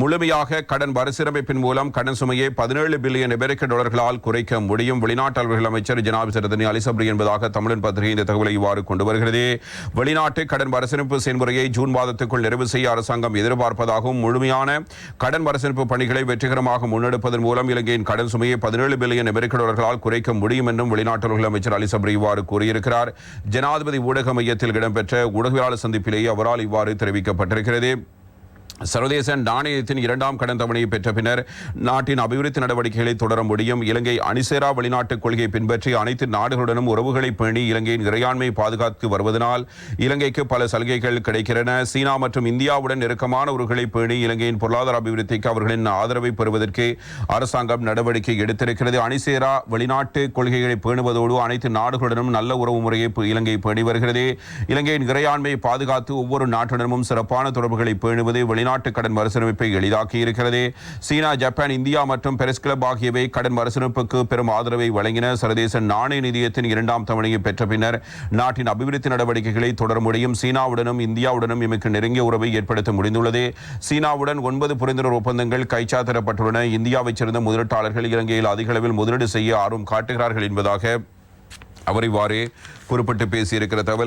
முழுமையாக கடன் மறுசீரமைப்பின் மூலம் கடன் சுமையை பதினேழு பில்லியன் அமெரிக்க டாலர்களால் குறைக்க முடியும். வெளிநாட்டு அமைச்சர் ஜனாபி ரதனி அலிசப்ரி என்பதாக தமிழன் பத்திரிகை இந்த தகவலை இவ்வாறு கொண்டு வருகிறது. வெளிநாட்டு கடன் மறுசீரமைப்பு செயல்முறையை ஜூன் மாதத்துக்குள் நிறைவு செய்ய அரசாங்கம் எதிர்பார்ப்பதாகவும் முழுமையான கடன் மறுசீரமைப்பு பணிகளை வெற்றிகரமாக முன்னெடுப்பதன் மூலம் இலங்கையின் கடன் சுமையை பதினேழு பில்லியன் அமெரிக்க டாலர்களால் குறைக்க முடியும் என்றும் வெளிநாட்டு அமைச்சர் அலிசப்ரி இவ்வாறு கூறியிருக்கிறார். ஜனாதிபதி ஊடக மையத்தில் இடம்பெற்ற ஊடகவியலாளர் சந்திப்பிலேயே அவரால் இவ்வாறு தெரிவிக்கப்பட்டிருக்கிறது. சர்வதேச நாணயத்தின் இரண்டாம் கடன் தவணையை பெற்ற பின்னர் நாட்டின் அபிவிருத்தி நடவடிக்கைகளை தொடர முடியும். இலங்கை அணிசேரா வெளிநாட்டுக் கொள்கையை பின்பற்றி அனைத்து நாடுகளுடனும் உறவுகளை பேணி இலங்கையின் இறையாண்மையை பாதுகாத்து வருவதனால் இலங்கைக்கு பல சலுகைகள் கிடைக்கின்றன. சீனா மற்றும் இந்தியாவுடன் நெருக்கமான உறவுகளை பேணி இலங்கையின் பொருளாதார அபிவிருத்திக்கு அவர்களின் ஆதரவை பெறுவதற்கு அரசாங்கம் நடவடிக்கை எடுத்திருக்கிறது. அணிசேரா வெளிநாட்டு கொள்கைகளை பேணுவதோடு அனைத்து நாடுகளுடனும் நல்ல உறவு முறையை இலங்கை பேணி வருகிறது. இலங்கையின் இறையாண்மையை பாதுகாத்து ஒவ்வொரு நாட்டுடனும் சிறப்பான தொடர்புகளை பேணுவது வெளிநாட்டு கடன் மறுசீரமைப்பை எளிதாக்கி இருக்கிறது. சீனா ஜப்பான் இந்தியா மற்றும் பெரிஸ் கிளப் ஆகியவை கடன் மறுசீரமைப்புக்கு பெரும் ஆதரவை வழங்கின சர்வதேச நாணய நிதியத்தின் இரண்டாம் தவணையை பெற்ற பின்னர் நாட்டின் அபிவிருத்தி நடவடிக்கைகளை தொடர முடியும். சீனாவுடனும் இந்தியாவுடனும் எமக்கு நெருங்கிய உறவை ஏற்படுத்த முடிந்துள்ளது. சீனாவுடன் ஒன்பது புரிந்துணர்வு ஒப்பந்தங்கள் கைச்சாத்திடப்பட்டுள்ளன இந்தியாவைச் சேர்ந்த முதலீட்டாளர்கள் இலங்கையில் அதிக அளவில் முதலீடு செய்ய ஆர்வம் காட்டுகிறார்கள் என்பதாக அவர் இவ்வாறு குறிப்பிட்டு பேசியிருக்கிற தகவல்.